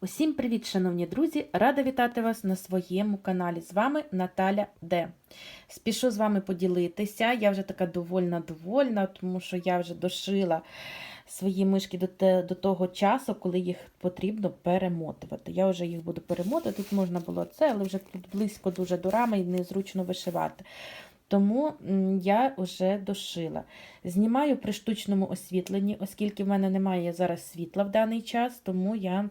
Усім привіт, шановні друзі! Рада вітати вас на своєму каналі. З вами Наталя Д. Спішу з вами поділитися. Я вже така довольна-довольна, тому що я вже дошила свої мишки до, те, до того часу, коли їх потрібно перемотувати. Я вже їх буду перемотувати. Тут можна було це, але вже тут близько дуже до рами і незручно вишивати. Тому я вже дошила. Знімаю при штучному освітленні, оскільки в мене немає зараз світла в даний час, тому я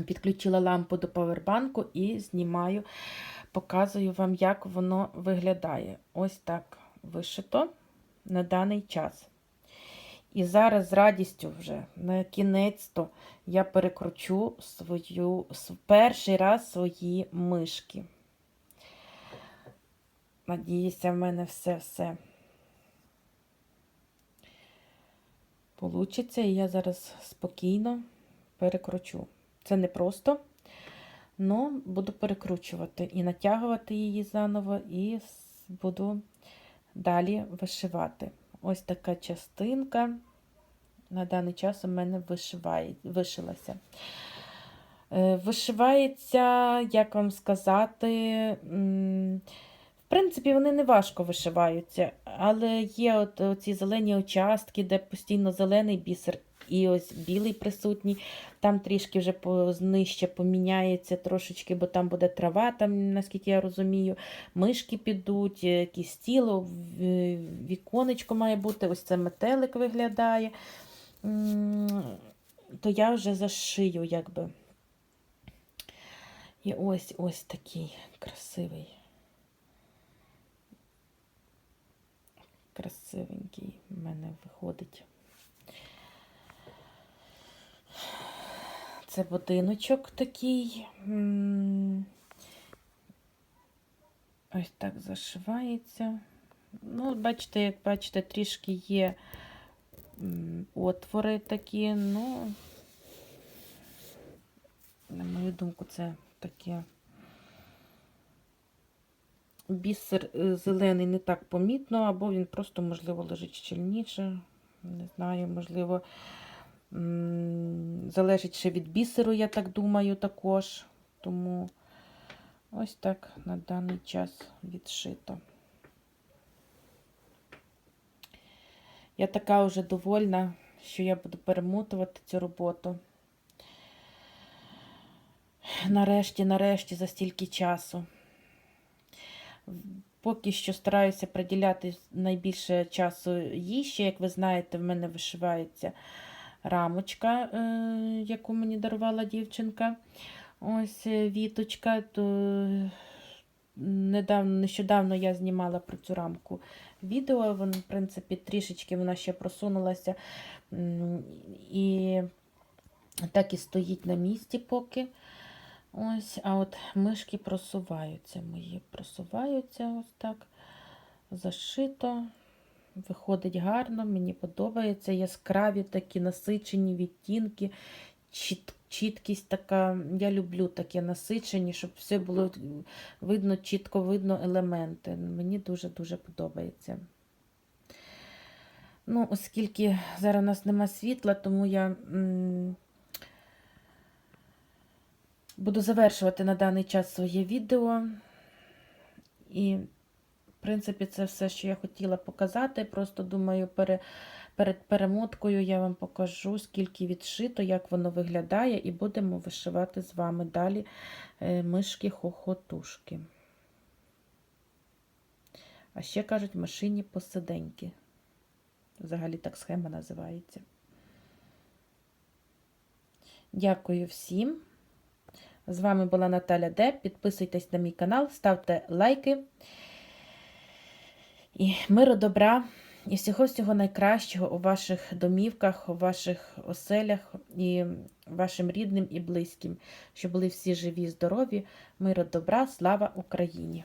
підключила лампу до павербанку і знімаю, показую вам, як воно виглядає. Ось так вишито на даний час. І зараз з радістю вже на кінець-то я перекручу свою перший раз свої мишки. Надіюся, в мене все-все получиться, і я зараз спокійно перекручу. Це не просто, але буду перекручувати і натягувати її заново, і буду далі вишивати. Ось така частинка на даний час у мене вишилася. Е, Вишивається, як вам сказати, в принципі, вони не важко вишиваються, але є от ці зелені участки, де постійно зелений бісер і ось білий присутній. Там трішки вже по- нижче поміняється трошечки, бо там буде трава, там, наскільки я розумію, мишки підуть, е, якісь тіло, в- віконечко має бути, ось це метелик виглядає. То я вже зашию, якби. І ось ось такий красивий. Красивенький в мене виходить. Це будиночок такий. Ось так зашивається. Ну, бачите, як бачите, трішки є отвори такі, ну, на мою думку, це таке. Бісер е, зелений не так помітно, або він просто, можливо, лежить щільніше. Не знаю, можливо, залежить ще від бісеру, я так думаю, також. Тому ось так на даний час відшито. Я така вже довольна, що я буду перемотувати цю роботу. Нарешті, нарешті, за стільки часу. Поки що стараюся приділяти найбільше часу їй. Ще, як ви знаєте, в мене вишивається рамочка, е, яку мені дарувала дівчинка. Ось е, віточка. То недавно, нещодавно я знімала про цю рамку відео. Вона, в принципі, трішечки вона ще просунулася. І так і стоїть на місці поки. Ось, а от мишки просуваються мої. Просуваються ось так. Зашито. Виходить гарно, мені подобається. Яскраві такі насичені відтінки, чіт, чіткість така. Я люблю таке насичені, щоб все було видно, чітко видно елементи. Мені дуже-дуже подобається. Ну, оскільки зараз у нас нема світла, тому я. м, Буду завершувати на даний час своє відео. І, в принципі, це все, що я хотіла показати. Просто думаю, пере, перед перемоткою я вам покажу, скільки відшито, як воно виглядає, і будемо вишивати з вами далі е, мишки-хохотушки. А ще кажуть, машині посиденьки. Взагалі так схема називається. Дякую всім. З вами була Наталя Д. Підписуйтесь на мій канал, ставте лайки. І миру добра, і всього-всього найкращого у ваших домівках, у ваших оселях і вашим рідним і близьким, щоб були всі живі, здорові, миру добра, слава Україні!